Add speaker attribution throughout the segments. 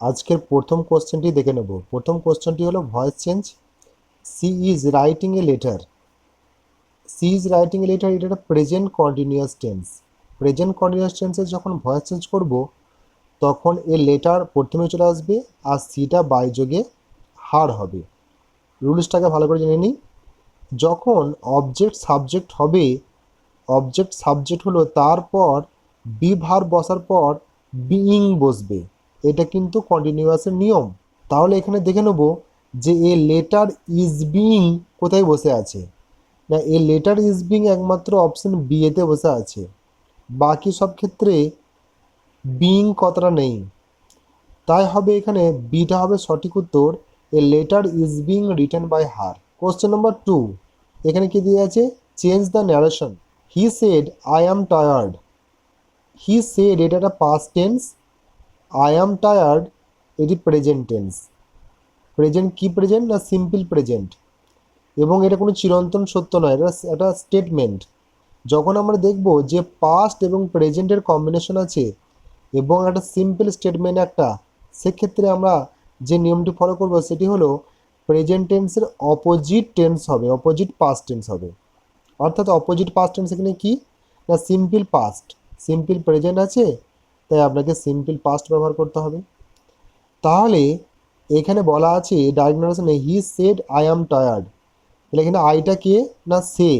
Speaker 1: আজকের প্রথম কোশ্চেনটি দেখে নেব। প্রথম কোশ্চেনটি হলো voice change she is writing a letter she is writing a letter এটা একটা present continuous tense present continuous টেন্সে যখন ভয়েস চেঞ্জ করব, তখন এ লেটার প্রথমে চলে আসবে আর সিটা বাইযোগে হার হবে। রুলসটাকে ভালো করে জেনে নিই। যখন অবজেক্ট সাবজেক্ট হবে অবজেক্ট সাবজেক্ট হলো তারপর বি ভার বসার পর বিইং বসবে। এটা কিন্তু কন্টিনিউয়াসের নিয়ম। তাহলে এখানে দেখে নেব যে এ লেটার ইজ বিং কোথায় বসে আছে। না, এ লেটার ইজ বিং একমাত্র অপশন বি এতে বসে আছে। বাকি সব ক্ষেত্রে বিং কতটা নেই? তাই হবে এখানে বিটা হবে সঠিক উত্তর। A letter is being return by her question number two এখানে কি দিয়ে আছে? Change the narration he said I am tired he said এটা একটা past tense I am tired এটি প্রেজেন্ট টেন্স প্রেজেন্ট কি প্রেজেন্ট না সিম্পল প্রেজেন্ট এবং এটা কোনো চিরন্তন সত্য নয়, এটা একটা স্টেটমেন্ট যখন আমরা দেখব যে পাস্ট এবং প্রেজেন্টের কম্বিনেশন আছে, এবং একটা সিম্পল স্টেটমেন্ট একটা, সেক্ষেত্রে আমরা যে নিয়মটি ফলো করব সেটি হলো প্রেজেন্ট টেন্সের অপোজিট টেন্স হবে অপোজিট পাস্ট টেন্স হবে। অর্থাৎ অপোজিট পাস্ট টেন্স এখানে কি? না সিম্পল পাস্ট সিম্পল প্রেজেন্ট আছে তাই আপনাকে সিম্পল পাস্ট ব্যবহার করতে হবে। তাহলে এখানে বলা আছে ডায়াগনোসনে he said I am tired তাহলে এখানে আইটা কে? না, সে।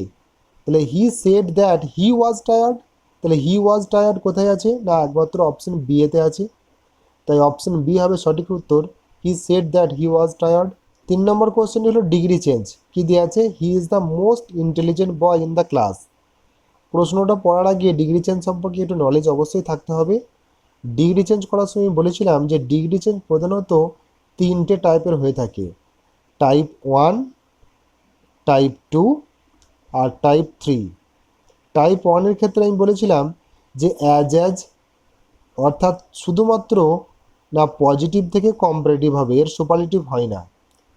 Speaker 1: তাহলে he said that he was tired তাহলে হি ওয়াজ টায়ার্ড কোথায় আছে? না, একমাত্র অপশন বি এতে আছে। তাই অপশন বি হবে সঠিক উত্তর he said that he was tired তিন নম্বর কোশ্চেন হলো ডিগ্রি চেঞ্জ কী দিয়ে আছে? He is the most intelligent boy in the class প্রশ্নটা পড়ার আগে ডিগ্রি চেঞ্জ সম্পর্কে একটু নলেজ অবশ্যই থাকতে হবে। ডিগ্রি চেঞ্জ করার সময় বলেছিলাম যে ডিগ্রি চেঞ্জ প্রধানত তিনটে টাইপের হয়ে থাকে। টাইপ ওয়ান, টাইপ টু আর টাইপ থ্রি। টাইপ ওয়ানের ক্ষেত্রে আমি বলেছিলাম যে অ্যাজ অ্যাজ অর্থাৎ শুধুমাত্র না পজিটিভ থেকে কম্পারেটিভ হবে, এর সুপারলেটিভ হয় না।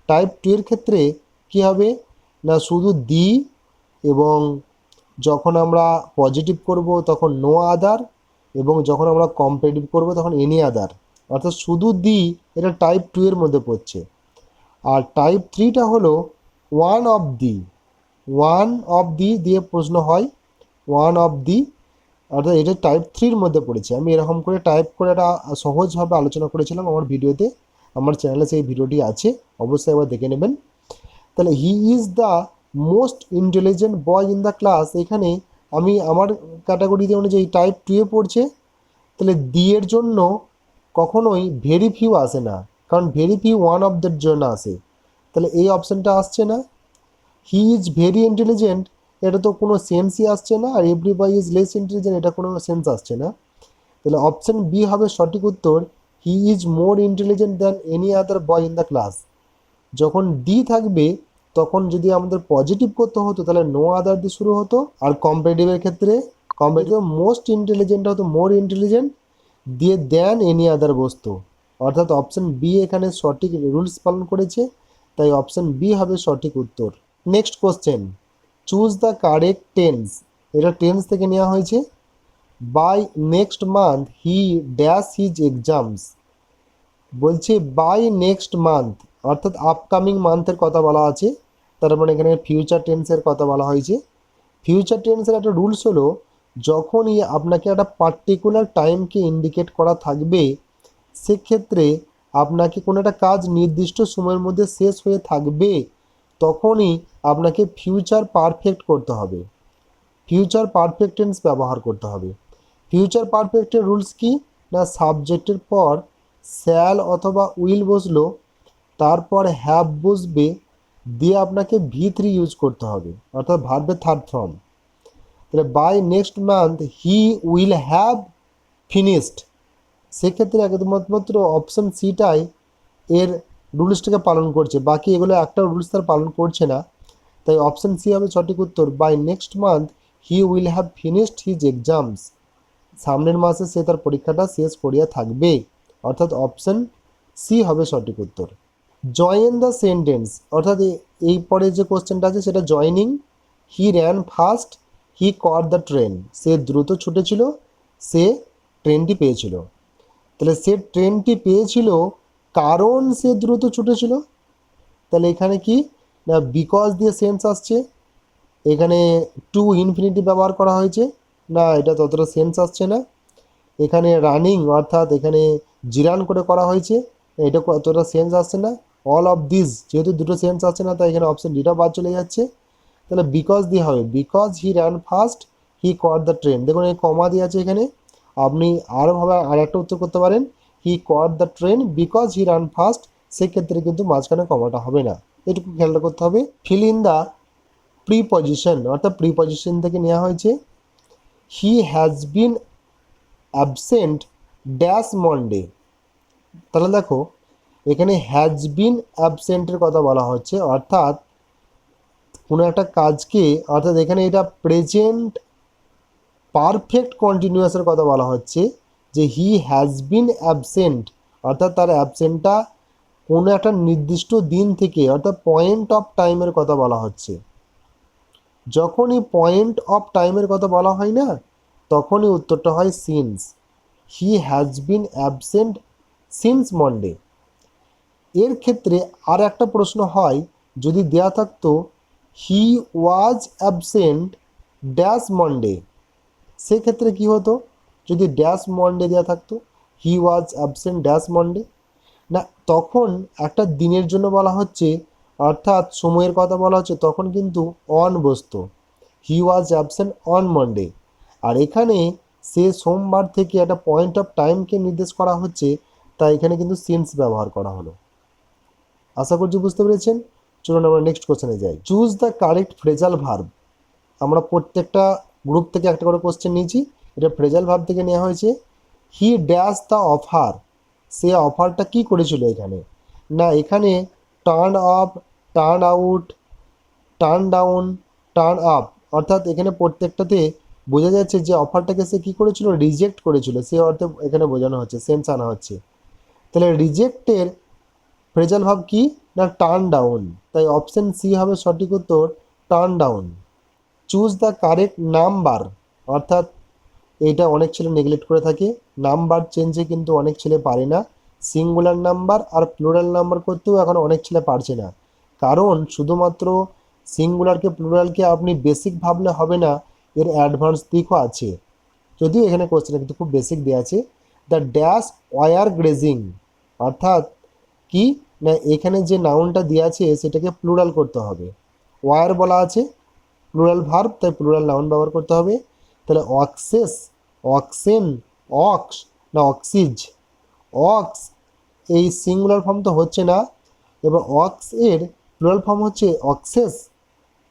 Speaker 1: টাইপ টু এর ক্ষেত্রে কি হবে? না শুধু দি এবং যখন আমরা পজিটিভ করব তখন নো আদার এবং যখন আমরা কম্পারেটিভ করব তখন এনি আদার অর্থাৎ শুধু দি এটা টাইপ টু এর মধ্যে পড়ছে। আর টাইপ থ্রিটা হলো one of the one of the দিয়ে প্রশ্ন হয় ওয়ান অফ দি অর্থাৎ এটা টাইপ থ্রির মধ্যে পড়েছে। আমি এরকম করে টাইপ করে একটা সহজভাবে আলোচনা করেছিলাম আমার ভিডিওতে, আমার চ্যানেলে সেই ভিডিওটি আছে, অবশ্যই একবার দেখে নেবেন। তাহলে he is the most intelligent boy in the class এখানে আমি আমার ক্যাটাগরিতে অনুযায়ী টাইপ টুয়ে পড়ছে, তাহলে দি এর জন্য কখনোই ভেরি ফিউ আসে না। কারণ very few one of their জন্য আসে। তাহলে এই অপশানটা আসছে না। হি ইজ ভেরি ইন্টেলিজেন্ট এটা তো কোনো সেন্সই আসছে না। আর every boy is less intelligent এটা কোনো সেন্স আসছে না। তাহলে অপশান বি হবে সঠিক উত্তর he is more intelligent than any other boy in the class যখন ডি থাকবে তখন যদি আমাদের পজিটিভ করতে হতো, তাহলে নো আদার দিয়ে শুরু হতো। আর কম্পারেটিভের ক্ষেত্রে কম্পারেটিভ মোস্ট ইন্টেলিজেন্ট হতো মোর ইন্টেলিজেন্ট দিয়ে দেন এনি আদার বস্তু। অর্থাৎ অপশন বি এখানে সঠিক রুলস পালন করেছে, তাই অপশন বি হবে সঠিক উত্তর। Next question choose the correct tense এটা টেন্স থেকে নেওয়া হয়েছে। By next month he dash his exams বলছে বাই নেক্সট মান্থ অর্থাৎ আপকামিং মান্থের কথা বলা আছে। তার মানে এখানে ফিউচার টেন্সের কথা বলা হয়েছে। ফিউচার টেন্সের একটা রুলস হলো, যখনই আপনাকে একটা পার্টিকুলার টাইমকে ইন্ডিকেট করা থাকবে, সেক্ষেত্রে আপনাকে কোনো একটা কাজ নির্দিষ্ট সময়ের মধ্যে শেষ হয়ে থাকবে, তখনই আপনাকে ফিউচার পারফেক্ট করতে হবে। ফিউচার পারফেক্ট টেন্স ব্যবহার করতে হবে। ফিউচার পারফেক্টের রুলস কি? না সাবজেক্টের পর স্যাল অথবা উইল বসল তারপর হ্যাভ বসবে দিয়ে আপনাকে ভি থ্রি ইউজ করতে হবে, অর্থাৎ ভার্বের থার্ড ফর্ম তাহলে by next month he will have finished সেক্ষেত্রে একমাত্র অপশন সিটাই এর রুলসটাকে পালন করছে, বাকি এগুলো একটা রুলস তার পালন করছে না। তাই অপশন সি হবে সঠিক উত্তর by next month he will have finished his exams সামনের মাসে সে তার পরীক্ষাটা শেষ করিয়া থাকবে, অর্থাৎ অপশন সি হবে সঠিক উত্তর। জয়েন দ্য সেন্টেন্স অর্থাৎ এই পরে যে কোশ্চেনটা আছে, সেটা joining he ran fast he caught the train সে দ্রুত ছুটেছিল, সে ট্রেনটি পেয়েছিল। তাহলে সে ট্রেনটি পেয়েছিল, কারণ সে দ্রুত ছুটেছিল। তাহলে এখানে কি? না বিকজ দিয়ে সেন্স আসছে। এখানে টু ইনফিনিটি ব্যবহার করা হয়েছে। না, এটা ততটা সেন্স আসছে না। এখানে রানিং অর্থাৎ এখানে জিরান করে করা হয়েছে। এটা অতটা সেন্স আসছে না। অল অফ দিস যেহেতু দুটো সেন্স আছে না, তাই এখানে অপশন ডিটা বাদ চলে যাচ্ছে। তাহলে বিকজ দিয়ে হবে। Because he run fast he caught the train দেখুন, এই কমা দিয়ে আছে এখানে। আপনি আরোভাবে আর একটা উত্তর করতে পারেন। He caught the train because he run fast সেক্ষেত্রে কিন্তু মাঝখানে কমাটা হবে না। এটুকু খেয়াল করতে হবে। Fill in the preposition অর্থাৎ প্রি পজিশন থেকে নেওয়া হয়েছে। He has been absent dash Monday তাহলে দেখো এখানে হ্যাজ বিন অ্যাবসেন্টের কথা বলা হচ্ছে। অর্থাৎ কোনো একটা কাজকে, অর্থাৎ এখানে এটা প্রেজেন্ট পারফেক্ট কন্টিনিউয়াসের কথা বলা হচ্ছে, যে হি হ্যাজ বিন অ্যাবসেন্ট অর্থাৎ তার অ্যাবসেন্টটা কোনো একটা নির্দিষ্ট দিন থেকে, অর্থাৎ পয়েন্ট অফ টাইমের কথা বলা হচ্ছে। যখনই পয়েন্ট অফ টাইমের কথা বলা হয় না, তখনই উত্তরটা হয় since he has been absent since Monday এর ক্ষেত্রে আর একটা প্রশ্ন হয়, যদি দেয়া থাকতো he was absent dash Monday সেক্ষেত্রে কি হতো? যদি ড্যাশ মন্ডে দেওয়া থাকতো he was absent dash Monday না, তখন একটা দিনের জন্য বলা হচ্ছে, অর্থাৎ সময়ের কথা বলা হচ্ছে, তখন কিন্তু অন বসতো। He was absent on Monday আর এখানে সে সোমবার থেকে একটা পয়েন্ট অফ টাইমকে নির্দেশ করা হচ্ছে, তাই এখানে কিন্তু সিন্স ব্যবহার করা হলো। আশা করছি বুঝতে পেরেছেন? চলুন আমরা নেক্সট কোশ্চেনে যাই। Choose the correct phrasal verb আমরা প্রত্যেকটা গ্রুপ থেকে একটা করে কোশ্চেন নিয়েছি। এটা ফ্রেজাল ভার্ব থেকে নেওয়া হয়েছে। হি ড্যাশ দ্য অফার সে অফারটা কি করেছিল এখানে? না, এখানে turn up turn out turn down turn up অর্থাৎ এখানে প্রত্যেকটাতে বোঝা যাচ্ছে যে অফারটাকে সে কী করেছিল? রিজেক্ট করেছিল। সে অর্থে এখানে বোঝানো হচ্ছে সেন্স আনা হচ্ছে। তাহলে রিজেক্টের ফ্রেজাল ভাব কি? না টার্ন ডাউন। তাই অপশন সি হবে সঠিক উত্তর, turn down. Choose the correct number. অর্থাৎ এটা অনেক ছেলে নেগলেক্ট করে থাকে। নাম্বার চেঞ্জে কিন্তু অনেক ছেলে পারে না। সিঙ্গুলার নাম্বার আর প্লুরাল নাম্বার করতেও এখন অনেক ছেলে পারছে না। কারণ শুধুমাত্র সিঙ্গুলারকে, প্লুরালকে আপনি বেসিক ভাবলে হবে না, এর অ্যাডভান্স দিকও আছে। যদিও এখানে কোশ্চেনটা কিন্তু খুব বেসিক দেওয়া আছে। The dash were grazing. অর্থাৎ কি? না, এখানে যে নাউনটা দেওয়া আছে, সেটাকে প্লুরাল করতে হবে। ওয়ার বলা আছে প্লুরাল ভার্ব তাই প্লুরাল নাউন ব্যবহার করতে হবে। তাহলে অক্সেস অক্সেন অক্স না অক্সিজ অক্স এই সিঙ্গুলার ফর্ম তো হচ্ছে না। এবার অক্স এর প্লুরাল ফর্ম হচ্ছে অক্সেস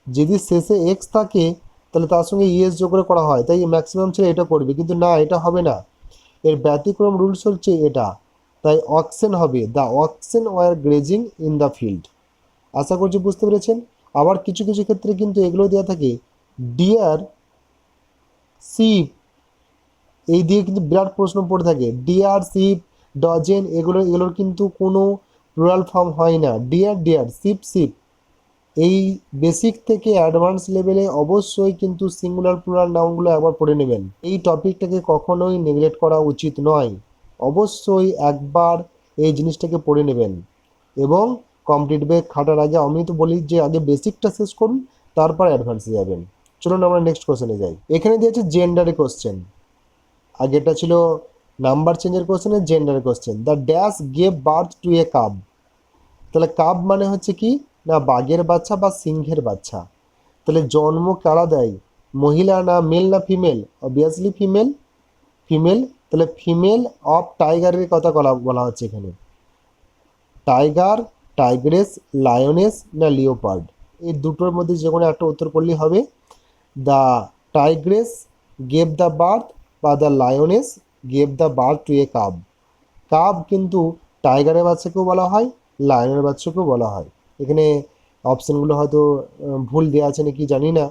Speaker 1: যদি শেষে এক্স থাকে, তাহলে তার সঙ্গে ইএস যোগ করে করা হয়। তাই ম্যাক্সিমাম ছেলে এটা করবে, কিন্তু না, এটা হবে না। এর ব্যতিক্রম রুলস হচ্ছে এটা। তাই অক্সেন হবে the oxen were grazing in the field আশা করছি বুঝতে পেরেছেন? আবার কিছু কিছু ক্ষেত্রে কিন্তু এগুলো দেওয়া থাকে ডিয়ার সিপ এই দিয়ে কিন্তু বিরাট প্রশ্ন পড়ে থাকে ডিয়ার সিপ ডজেন এগুলো, এগুলোর কিন্তু কোনো প্লুরাল ফর্ম হয় না। ডিয়ার ডিয়ার সিপ সিপ এই বেসিক থেকে অ্যাডভান্স লেভেলে অবশ্যই কিন্তু সিঙ্গুলার প্লুরাল নাউনগুলো একবার পড়ে নেবেন। এই টপিকটাকে কখনোই নেগলেক্ট করা উচিত নয়। অবশ্যই একবার এই জিনিসটাকে পড়ে নেবেন। এবং কমপ্লিট বেক খাটার আগে আমি তো বলি যে আগে বেসিকটা শেষ করুন, তারপর অ্যাডভান্সে যাবেন। চলুন আমরা নেক্সট কোশ্চেনে যাই। এখানে দিয়েছে জেন্ডারে কোশ্চেন আগেটা ছিল নাম্বার চেঞ্জের কোশ্চেনে জেন্ডারের question the dash gave birth to a cub তাহলে কাব মানে হচ্ছে কি? না, বাঘের বাচ্চা বা সিংহের বাচ্চা। তাহলে জন্ম কারা দেয়? মহিলা না মেল না ফিমেল অবভিয়াসলি ফিমেল ফিমেল তাহলে ফিমেল অফ টাইগারের কথা বলা হচ্ছে এখানে। টাইগার টাইগ্রেস লায়নেস না লিওপার্ড এই দুটোর মধ্যে যে কোনো একটা উত্তর করলেই হবে। The tigress gave the birth বা the lioness gave the birth to a cub cub কিন্তু টাইগারের বাচ্চাকেও বলা হয় লায়নের বাচ্চাকেও বলা হয়। এখানে অপশানগুলো হয়তো ভুল দেওয়া আছে নাকি জানি না।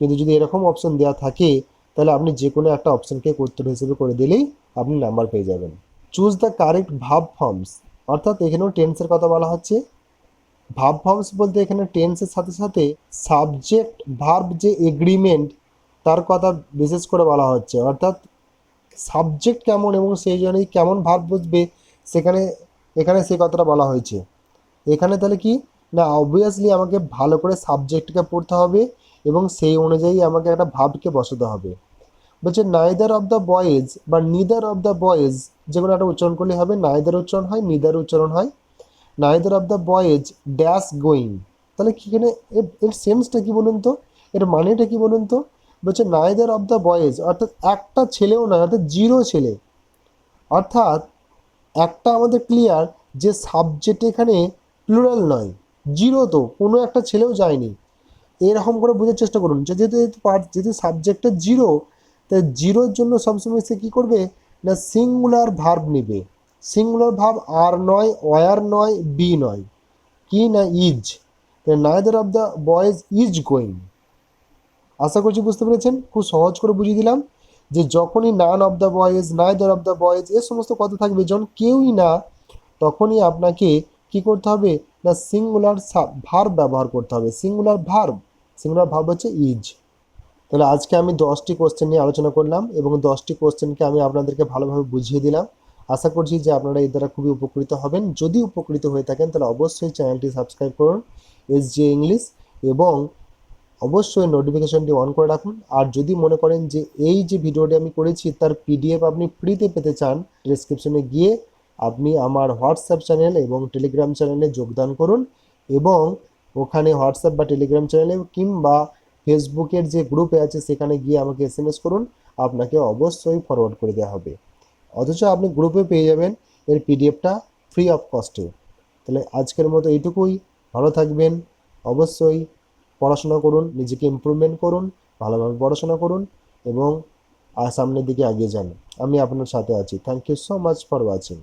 Speaker 1: কিন্তু যদি এরকম অপশন দেওয়া থাকে তাহলে আপনি যে কোনো একটা অপশানকে উত্তর হিসেবে করে দিলেই আপনি নাম্বার পেয়ে যাবেন। Choose the correct verb forms অর্থাৎ এখানেও টেন্সের কথা বলা হচ্ছে। ভাব ফর্মস বলতে এখানে টেন্সের সাথে সাথে সাবজেক্ট ভার্ব যে এগ্রিমেন্ট তার কথা বিশেষ করে বলা হচ্ছে। অর্থাৎ সাবজেক্ট কেমন এবং সেই জন্যই কেমন ভাব বুঝবে, সেখানে, এখানে সেই কথাটা বলা হয়েছে। এখানে তাহলে কি? না অবভিয়াসলি আমাকে ভালো করে সাবজেক্টকে পড়তে হবে এবং সেই অনুযায়ী আমাকে একটা ভাবকে বসাতে হবে। বলছে নাইদার অফ দ্য বয়েজ বা নিদার অফ দ্য বয়েজ যে কোনো একটা উচ্চারণ করলে হবে নাইদার উচ্চারণ হয় নিদার উচ্চারণ হয়। Neither of the boys dash going তাহলে কি এখানে, এর এর সেন্সটা কি বলুন তো? এর মানেটা কি বলুন তো? বলছে নাইদার অফ দ্য বয়েজ অর্থাৎ একটা ছেলেও নয়, অর্থাৎ জিরো ছেলে। অর্থাৎ একটা আমাদের ক্লিয়ার যে সাবজেক্ট এখানে প্লুরাল নয়, জিরো তো, কোনো একটা ছেলেও যায়নি। এরকম করে বোঝার চেষ্টা করুন। যেহেতু পার্ট যেহেতু সাবজেক্টটা জিরো তাই জিরোর জন্য সবসময় সে কী করবে? না সিঙ্গুলার ভার্ব নেবে। সিঙ্গুলার ভার্ব আর নয় ওয়ার নয় বি নয়। কি না is neither of the boys is going আশা করছি বুঝতে পেরেছেন? খুব সহজ করে বুঝিয়ে দিলাম যে যখনই none of the boys neither of the boys এ সমস্ত কথা থাকবে। যখন কেউই না, তখনই আপনাকে কি করতে হবে? না সিঙ্গুলার ভার্ব ব্যবহার করতে হবে। সিঙ্গুলার ভার্ব সিঙ্গুলার ভার্ব হচ্ছে ইজ তাহলে আজকে আমি দশটি কোশ্চেন নিয়ে আলোচনা করলাম এবং দশটি কোশ্চেনকে আমি আপনাদেরকে ভালোভাবে বুঝিয়ে দিলাম। আশা করছি যে আপনারা এর দ্বারা খুবই উপকৃত হবেন। যদি উপকৃত হয়ে থাকেন, তাহলে অবশ্যই চ্যানেলটি সাবস্ক্রাইব করুন এস জি ইংলিশ এবং অবশ্যই নোটিফিকেশনটি অন করে রাখুন। আর যদি মনে করেন যে এই যে ভিডিওটি আমি করেছি, তার পিডিএফ আপনি ফ্রিতে পেতে চান ডিসক্রিপশনে গিয়ে আপনি আমার হোয়াটসঅ্যাপ চ্যানেল এবং টেলিগ্রাম চ্যানেলে যোগদান করুন এবং ওখানে হোয়াটসঅ্যাপ বা টেলিগ্রাম চ্যানেলে কিংবা ফেসবুকের যে গ্রুপে আছে, সেখানে গিয়ে আমাকে এস এম এস করুন। আপনাকে অবশ্যই ফরওয়ার্ড করে দেওয়া হবে। অথচ আপনি গ্রুপে পেয়ে যাবেন এর পিডিএফটা ফ্রি অফ কস্টে তাহলে আজকের মতো এইটুকুই। ভালো থাকবেন। অবশ্যই পড়াশোনা করুন, নিজেকে ইমপ্রুভমেন্ট করুন, ভালোভাবে পড়াশোনা করুন এবং সামনের দিকে এগিয়ে যান। আমি আপনার সাথে আছি। Thank you so much for watching